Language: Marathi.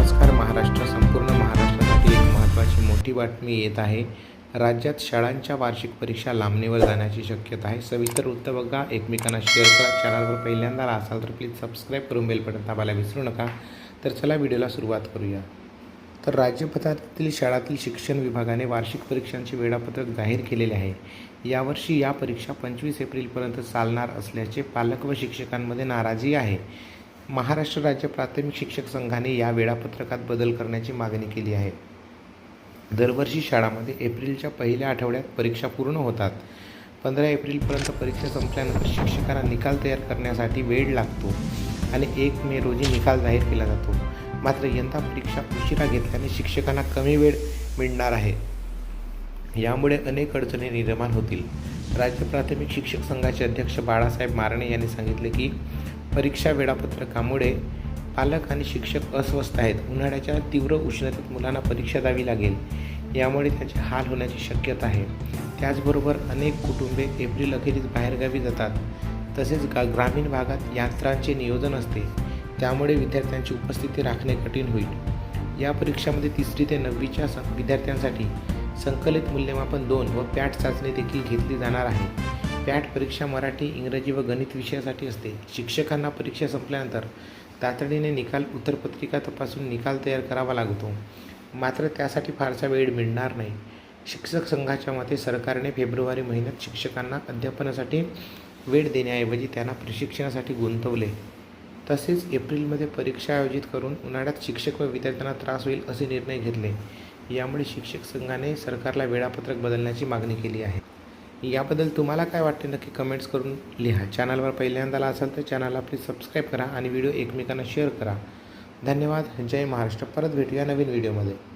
नमस्कार महाराष्ट्र संपूर्ण महाराष्ट्रासाठी एक महत्त्वाची मोठी बातमी येत आहे. राज्यात शाळांच्या वार्षिक परीक्षा लांबणीवर जाण्याची शक्यता आहे. सविस्तर वृत्त बघा. एकमेकांना शेअर करा. चॅनलवर पहिल्यांदा असाल तर प्लीज सबस्क्राईब करून बेलबटन दाबायला विसरू नका. तर चला व्हिडिओला सुरुवात करूया. तर राज्यपथातील शाळातील शिक्षण विभागाने वार्षिक परीक्षांचे वेळापत्रक जाहीर केलेले आहे. यावर्षी या परीक्षा पंचवीस एप्रिलपर्यंत चालणार असल्याचे पालक व शिक्षकांमध्ये नाराजी आहे. महाराष्ट्र राज्य प्राथमिक शिक्षक संघाने या वेळापत्रकात बदल करण्याची मागणी केली आहे. दरवर्षी शाळांमध्ये एप्रिलच्या पहिल्या आठवड्यात परीक्षा पूर्ण होतात. पंधरा एप्रिलपर्यंत परीक्षा संपल्यानंतर शिक्षकांना निकाल तयार करण्यासाठी वेळ लागतो आणि एक मे रोजी निकाल जाहीर केला जातो. मात्र यंदा परीक्षा उशिरा घेतल्याने शिक्षकांना कमी वेळ मिळणार आहे. यामुळे अनेक अडचणी निर्माण होतील. राज्य प्राथमिक शिक्षक संघाचे अध्यक्ष बाळासाहेब मारणे यांनी सांगितले की परीक्षा वेळापत्रकामुळे पालक आणि शिक्षक अस्वस्थ आहेत. उन्हाळ्याच्या तीव्र उष्णतेत मुलांना परीक्षा द्यावी लागेल. यामुळे त्याचे हाल होण्याची शक्यता आहे. त्याचबरोबर अनेक कुटुंबे एप्रिल अखेरीस बाहेरगावी जातात. तसेच गा ग्रामीण भागात यात्रांचे नियोजन असते. त्यामुळे विद्यार्थ्यांची उपस्थिती राखणे कठीण होईल. या परीक्षामध्ये तिसरी ते नववीच्या स विद्यार्थ्यांसाठी संकलित मूल्यमापन दोन व पॅट चाचणी देखील घेतली जाणार आहे. पॅट परीक्षा मराठी इंग्रजी व गणित विषयासाठी असते. शिक्षकांना परीक्षा संपल्यानंतर तातडीने निकाल उत्तरपत्रिका तपासून निकाल तयार करावा लागतो. मात्र त्यासाठी फारसा वेळ मिळणार नाही. शिक्षक संघाच्या मते सरकारने फेब्रुवारी महिन्यात शिक्षकांना अध्यापनासाठी वेळ देण्याऐवजी त्यांना प्रशिक्षणासाठी गुंतवले. तसेच एप्रिलमध्ये परीक्षा आयोजित करून उन्हाळ्यात शिक्षक व विद्यार्थ्यांना त्रास होईल असे निर्णय घेतले. यामुळे शिक्षक संघाने सरकारला वेळापत्रक बदलण्याची मागणी केली आहे. याबद्दल तुम्हाला काय वाटते नक्की कमेंट्स करून लिहा. चॅनलवर पहिल्यांदा आला असाल तर चॅनलला प्लीज सबस्क्राईब करा आणि व्हिडिओ एकमेकांना शेअर करा. धन्यवाद. जय महाराष्ट्र. परत भेटूया नवीन व्हिडिओमध्ये